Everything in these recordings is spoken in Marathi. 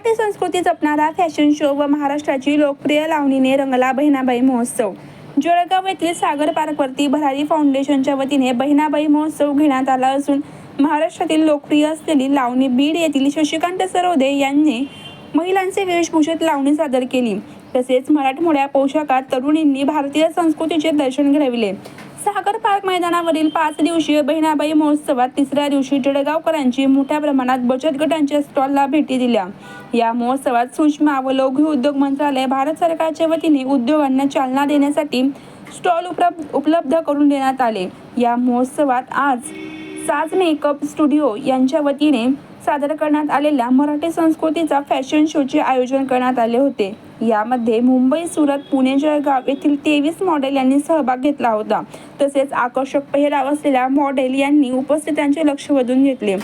मराठी संस्कृती जपणारा फॅशन शो व महाराष्ट्राची लोकप्रिय लावणीने रंगला बहिणाबाई महोत्सव. जळगाव येथील सागर पार्कवरती भरारी फाउंडेशनच्या वतीने बहिणाबाई महोत्सव घेण्यात आला असून महाराष्ट्रातील लोकप्रिय असलेली लावणी बीड येथील शशिकांत सरोदे यांनी महिलांचे वेशभूषेत लावणी सादर केली. तसेच मराठमोळ्या पोशाखात तरुणींनी भारतीय संस्कृतीचे दर्शन घडविले. सागर पार्क मैदानावरील पाच दिवसीय बहिणाबाई महोत्सवात तिसऱ्या दिवशी जळगावकरांची मोठ्या प्रमाणात बचत गटांच्या स्टॉलला भेटी दिल्या. या महोत्सवात सूक्ष्म व लघु उद्योग मंत्रालय भारत सरकारच्या वतीने उद्योगांना चालना देण्यासाठी स्टॉल उपलब्ध उपलब्ध करून देण्यात आले. या महोत्सवात आज साज मेकअप स्टुडिओ यांच्या वतीने सादर करण्यात आलेल्या मराठी संस्कृतीचा फॅशन शोचे आयोजन करण्यात आले होते. यामध्ये मुंबई सुरत पुणे जळगाव येथील तेवीस मॉडेल यांनी सहभाग घेतला होता. तसेच आकर्षक पेहराव असलेल्या मॉडेल यांनी उपस्थितांचे लक्ष वेधून घेतले.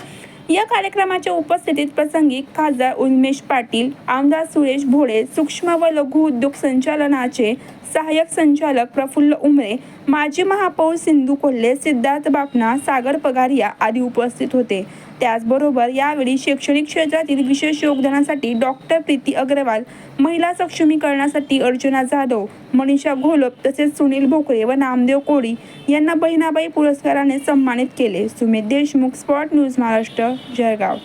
या कार्यक्रमाच्या उपस्थितीत प्रसंगी खासदार उन्मेश पाटील आमदार सुरेश भोळे सूक्ष्म व लघु उद्योग संचालनाचे सहाय्यक संचालक प्रफुल्ल उमरे माजी महापौर सिंधू कोल्हे सिद्धार्थ बापना सागर पगारिया आदी उपस्थित होते. त्याचबरोबर यावेळी शैक्षणिक क्षेत्रातील विशेष योगदानासाठी डॉक्टर प्रीती अग्रवाल महिला सक्षमीकरणासाठी अर्चना जाधव मनीषा घोलप तसेच सुनील भोकरे व नामदेव कोळी यांना बहिणाबाई पुरस्काराने सन्मानित केले. Sumit Deshmukh spot news Maharashtra Jalgaon.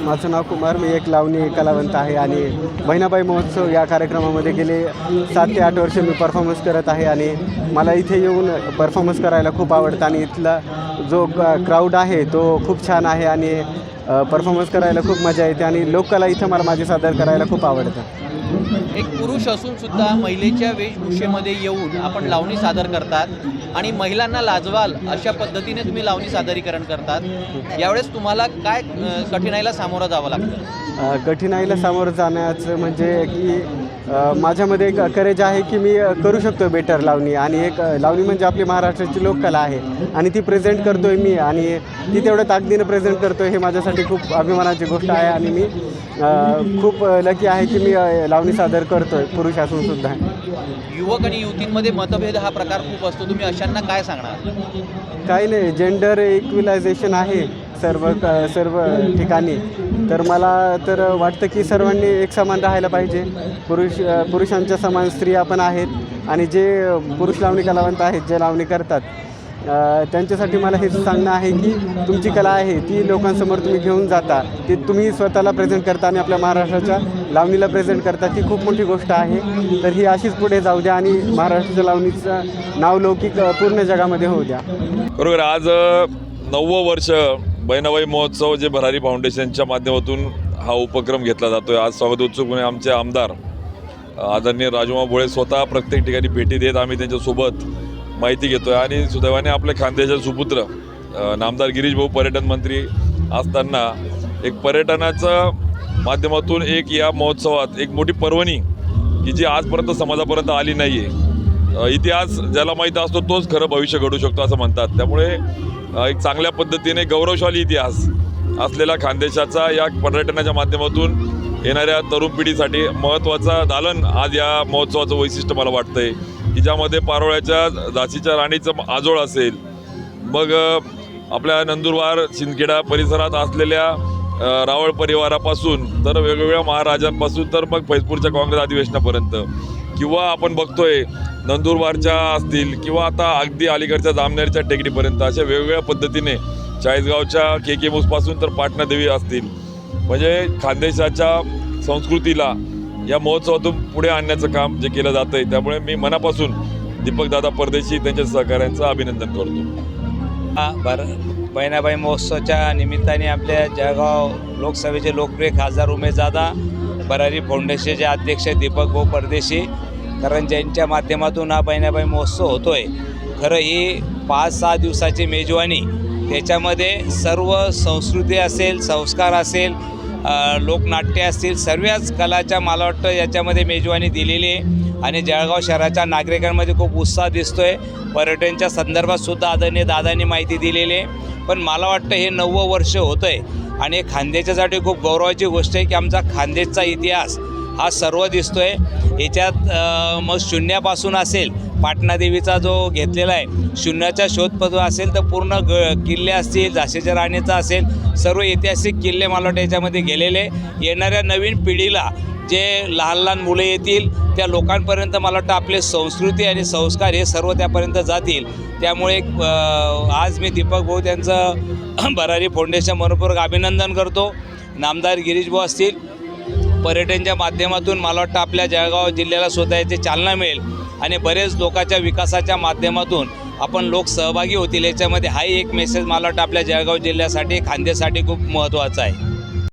माझं नाव कुमार मी एक लावणी कलावंत आहे आणि बहिणाबाई महोत्सव या कार्यक्रमामध्ये गेले सात ते आठ वर्ष मी परफॉर्मन्स करत आहे आणि मला इथे येऊन परफॉर्मन्स करायला खूप आवडतं आणि इथला जो क्राऊड आहे तो खूप छान आहे आणि परफॉर्मन्स करायला खूप मजा येते आणि लोककला इथं मला माझे सादर करायला खूप आवडतं. एक पुरुष असून सुद्धा महिलेच्या वेशभूषेमध्ये येऊन आपण लावणी सादर करतात आणि महिलांना लाजवाल अशा पद्धतीने तुम्ही लावणी सादरीकरण करतात. यावेळेस तुम्हाला काय कठीणाईला सामोरं जावं लागतं? कठिनाईला कठीणाईला सामोरं जाण्याचं म्हणजे की माझ्यामध्ये एक करेज आहे की मी करू शकतो बेटर लावणी. आणि एक लावणी म्हणजे आपली महाराष्ट्राची लोककला आहे. आणि ती प्रेझेंट करतो आहे मी. आणि ती तेवढं ताकदीनं प्रेझेंट करतो आहे हे माझ्यासाठी खूप अभिमानाची गोष्ट आहे. आणि मी खूप लकी आहे की मी लावणी सादर करतो आहे पुरुष असून सुद्धा. युवक आणि युवतींमध्ये मतभेद हा प्रकार खूप असतो. तुम्ही अशांना काय सांगणार? काही नाही. जेंडर इक्विलायझेशन आहे. सर्व क- सर्व ठिकाणी. तर मला तर वाटतं की सर्वांनी एक समान राहायला पाहिजे. पुरुष पुरुषांच्या समान स्त्रिया पण आहेत आणि जे पुरुष लावणी कलावंत आहेत जे लावणी करतात त्यांच्यासाठी मला हेच सांगणं आहे की तुमची कला आहे ती लोकांसमोर तुम्ही घेऊन जाता. ती तुम्ही स्वतःला प्रेझेंट करता आणि आपल्या महाराष्ट्राच्या लावणीला प्रेझेंट करता ती खूप मोठी गोष्ट आहे. तर ही अशीच पुढे जाऊ द्या आणि महाराष्ट्राच्या लावणीचं नावलौकिक पूर्ण जगामध्ये होऊ द्या. बरोबर आज अ, नववं वर्ष बहिणाबाई महोत्सव जे भरारी फाउंडेशनच्या माध्यमातून हा उपक्रम घेतला जातो आहे आज स्वागत उत्सुकपणे आमचे आमदार आदरणीय राजूमा भोळे स्वतः प्रत्येक ठिकाणी भेटी देत आम्ही त्यांच्यासोबत माहिती घेतो आहे आणि सुदैवाने आपल्या खानदेशाचे सुपुत्र नामदार गिरीश भाऊ पर्यटन मंत्री असताना एक पर्यटनाचं माध्यमातून एक या महोत्सवात एक मोठी पर्वणी की जी आजपर्यंत समाजापर्यंत आली नाही आहे इतिहास ज्याला माहीत असतो तोच खरं भविष्य घडू शकतो असं म्हणतात. त्यामुळे एक चांगल्या पद्धतीने गौरवशाली इतिहास असलेला खानदेशाचा या पर्यटनाच्या माध्यमातून येणाऱ्या तरुण पिढीसाठी महत्त्वाचा दालन आज या महोत्सवाचं वैशिष्ट्य मला वाटतंय की ज्यामध्ये पारोळ्याच्या झाशीच्या राणीचं आजोळ असेल मग आपल्या नंदुरबार शिंदखेडा परिसरात असलेल्या रावळ परिवारापासून तर वेगवेगळ्या महाराजांपासून तर मग फैजपूरच्या काँग्रेस अधिवेशनापर्यंत. किंवा आपण बघतोय नंदुरबारच्या असतील किंवा आता अगदी अलीकडच्या जामनेरच्या टेकडीपर्यंत अशा वेगवेगळ्या पद्धतीने चाळीसगावच्या के के पासून तर पाटणादेवी असतील. म्हणजे खानदेशाच्या संस्कृतीला या महोत्सवातून पुढे आणण्याचं काम जे केलं जातं आहे त्यामुळे मी मनापासून दीपकदादा परदेशी त्यांच्या सहकाऱ्यांचं अभिनंदन करतो. हा बर बहिणाबाई महोत्सवाच्या निमित्ताने आपल्या जळगाव लोकसभेचे लोकप्रिय खासदार उमेशदादा बरारी फाउंडेशनचे अध्यक्ष दीपक भाऊ परदेशी कारण ज्यांच्या माध्यमातून हा बहिणाबाई महोत्सव होतो आहे खरं ही पाच सहा दिवसाची मेजवानी. त्याच्यामध्ये सर्व संस्कृती असेल संस्कार असेल लोकनाट्य असतील सर्वच कलाच्या मला वाटतं याच्यामध्ये मेजवानी दिलेली आहे. आणि जळगाव शहराच्या नागरिकांमध्ये खूप उत्साह दिसतो आहे पर्यटनच्या संदर्भात सुद्धा आदरणीय दादांनी माहिती दिलेली आहे. पण मला वाटतं हे नववं वर्ष होतं आहे आणि खांद्याच्यासाठी खानदेशासाठी खूप गौरवाची गोष्ट आहे की आमचा खानदेशचा इतिहास हा सर्व दिसतो आहे याच्यात मग शून्यापासून असेल पाटणादेवीचा जो घेतलेला आहे शून्याचा शोधपत्र असेल तर पूर्ण ग किल्ले असतील झाशीच्या राणीचा असेल सर्व ऐतिहासिक किल्ले मला वाटतं याच्यामध्ये गेलेले. येणाऱ्या नवीन पिढीला जे लहान लहान मुलं येतील त्या लोकांपर्यंत मला वाटतं आपले संस्कृती आणि संस्कार हे सर्व त्यापर्यंत जातील. त्यामुळे आज मी दीपक भाऊ त्यांचं भरारी फाउंडेशन मनपूर्वक अभिनंदन करतो. नामदार गिरीश भाऊ असतील. पर्यटनच्या माध्यमातून मला वाटतं आपल्या जळगाव जिल्ह्याला स्वतः याची चालना मिळेल. आणि बरेच लोकांच्या विकासाच्या माध्यमातून आपण लोक सहभागी होतील. याच्यामध्ये हाही एक मेसेज मला वाटतं आपल्या जळगाव जिल्ह्यासाठी खांद्यासाठी खूप महत्त्वाचा आहे.